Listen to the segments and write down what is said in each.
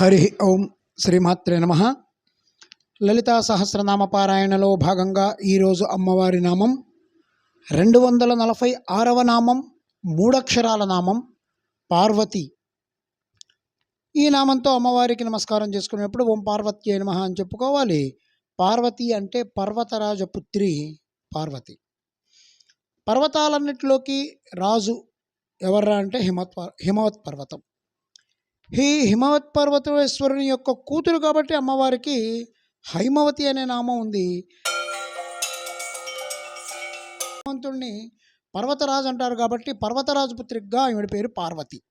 హరి ఓం శ్రీమాత్రే నమ. లలితా సహస్రనామ పారాయణలో భాగంగా ఈరోజు అమ్మవారి నామం రెండు వందల నలభై ఆరవ నామం మూడక్షరాల నామం పార్వతి. ఈ నామంతో అమ్మవారికి నమస్కారం చేసుకునేప్పుడు ఓం పార్వతి నమ అని చెప్పుకోవాలి. పార్వతి అంటే పర్వతరాజ పుత్రి పార్వతి. పర్వతాలన్నిటిలోకి రాజు ఎవర్రా అంటే హిమవత్ హిమవత్ పర్వతం. ఈ హిమవత్ పర్వతేశ్వరుని యొక్క కూతురు కాబట్టి అమ్మవారికి హైమవతి అనే నామం ఉంది. హనుమంతుడిని పర్వతరాజు అంటారు కాబట్టి పర్వతరాజు పుత్రికగా ఈవిడ పేరు పార్వతి.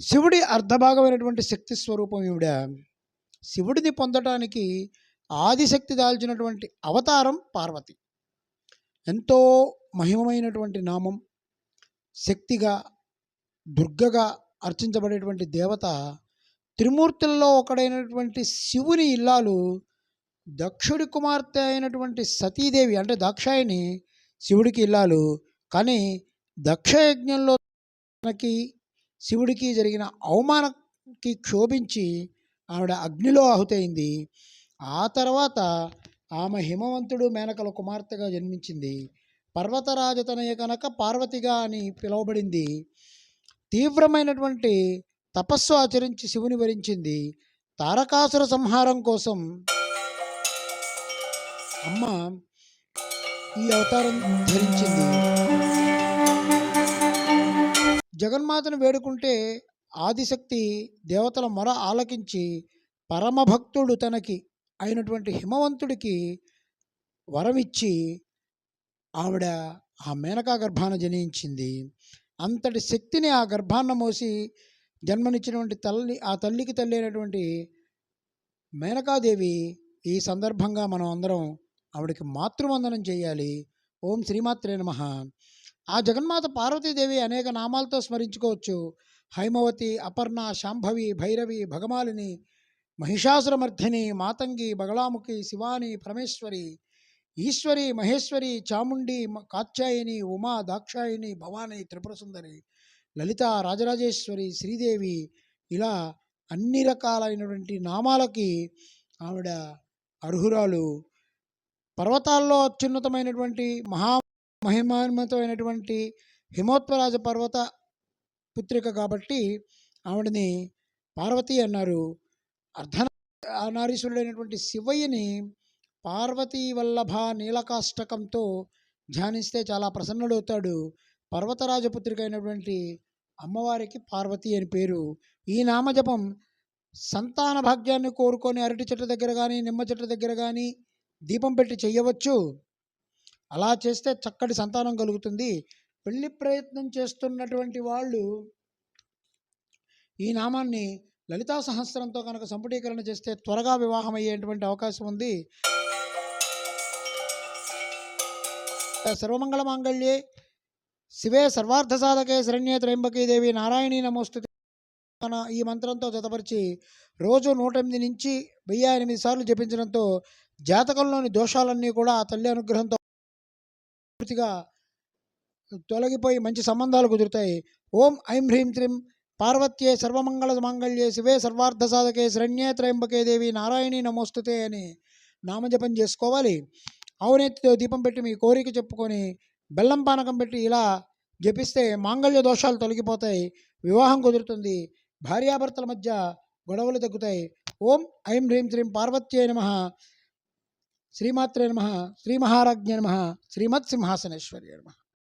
శివుడి అర్ధభాగమైనటువంటి శక్తి స్వరూపం ఈవిడ. శివుడిని పొందటానికి ఆదిశక్తి దాల్చినటువంటి అవతారం పార్వతి. ఎంతో మహిమమైనటువంటి నామం. శక్తిగా దుర్గగా అర్చించబడేటువంటి దేవత త్రిమూర్తుల్లో ఒకడైనటువంటి శివుని ఇల్లాలు దక్షుడి కుమార్తె అయినటువంటి సతీదేవి అంటే దాక్షాయిని శివుడికి ఇల్లాలు. కానీ దక్షయజ్ఞంలో తనకి శివుడికి జరిగిన అవమానకి క్షోభించి ఆవిడ అగ్నిలో ఆహుతైంది ఆ తర్వాత ఆమె హిమవంతుడు మేనకల కుమార్తెగా జన్మించింది. పర్వతరాజతనయ కనుక పార్వతిగా అని పిలువబడింది. తీవ్రమైనటువంటి తపస్సు ఆచరించి శివుని వరించింది. తారకాసుర సంహారం కోసం అమ్మ ఈ అవతారం ధరించింది. జగన్మాతను వేడుకుంటే ఆదిశక్తి దేవతల మొర ఆలకించి పరమభక్తుడు తనకి అయినటువంటి హిమవంతుడికి వరమిచ్చి ఆవిడ ఆ మేనకా గర్భాన జనించింది. అంతటి శక్తిని ఆ గర్భాన్న మోసి జన్మనిచ్చినటువంటి తల్లి ఆ తల్లికి తల్లి అయినటువంటి మేనకాదేవి ఈ సందర్భంగా మనం అందరం ఆవిడకి మాతృవందనం చేయాలి. ఓం శ్రీమాత్రే నమ. ఆ జగన్మాత పార్వతీదేవి అనేక నామాలతో స్మరించుకోవచ్చు. హైమవతి అపర్ణ శాంభవి భైరవి భగమాలిని మహిషాసురమర్థిని మాతంగి బగళాముఖి శివాని పరమేశ్వరి ఈశ్వరి మహేశ్వరి చాముండి కాత్యాయని ఉమా దాక్షాయిని భవాని త్రిపుర సుందరి లలిత రాజరాజేశ్వరి శ్రీదేవి ఇలా అన్ని రకాలైనటువంటి నామాలకి ఆవిడ అర్హురాలు. పర్వతాల్లో అత్యున్నతమైనటువంటి మహా మహిమాన్వితమైనటువంటి హిమోత్పరాజ పర్వత పుత్రిక కాబట్టి ఆవిడని పార్వతి అన్నారు. అర్ధ నారీశ్వరుడైనటువంటి శివయ్యని పార్వతీ వల్లభ నీలకాష్టకంతో ధ్యానిస్తే చాలా ప్రసన్నుడవుతాడు. పర్వతరాజపుత్రిక అయినటువంటి అమ్మవారికి పార్వతి అని పేరు. ఈ నామజపం సంతాన భాగ్యాన్ని కోరుకొని అరటి చెట్టు దగ్గర కానీ నిమ్మ చెట్టు దగ్గర కానీ దీపం పెట్టి చేయవచ్చు. అలా చేస్తే చక్కటి సంతానం కలుగుతుంది. పెళ్ళి ప్రయత్నం చేస్తున్నటువంటి వాళ్ళు ఈ నామాన్ని లలితా సహస్రంతో కనుక సంపుటీకరణ చేస్తే త్వరగా వివాహం అయ్యేటువంటి అవకాశం ఉంది. సర్వమంగళ మాంగళ్యే శివే సర్వార్థ సాధకే శరణ్యే త్రయంబకీ దేవి నారాయణీ నమోస్తు మన ఈ మంత్రంతో జతపరిచి రోజు నూట ఎనిమిది నుంచి వెయ్యి ఎనిమిది సార్లు జపించడంతో జాతకంలోని దోషాలన్నీ కూడా ఆ తల్లి అనుగ్రహంతో పూర్తిగా తొలగిపోయి మంచి సంబంధాలు కుదురుతాయి. ఓం ఐం హ్రీం త్రిం పార్వత్యే సర్వమంగళ మాంగళ్యే. శివే సర్వార్థ సాధకే శరణ్యే త్రయంబకే దేవి నారాయణి నమోస్తుతే అని నామజపం చేసుకోవాలి. ఆవునేతితో దీపం పెట్టి మీ కోరిక చెప్పుకొని బెల్లం పానకం పెట్టి ఇలా జపిస్తే మాంగళ్య దోషాలు తొలగిపోతాయి వివాహం కుదురుతుంది. భార్యాభర్తల మధ్య గొడవలు తగ్గుతాయి. ఓం ఐం హ్రీం శ్రీం పార్వత్యే నమ. శ్రీమాత్రే నమ. శ్రీ మహారాజ్ఞ నమ. శ్రీమత్ సింహాసనేశ్వర్య నమ.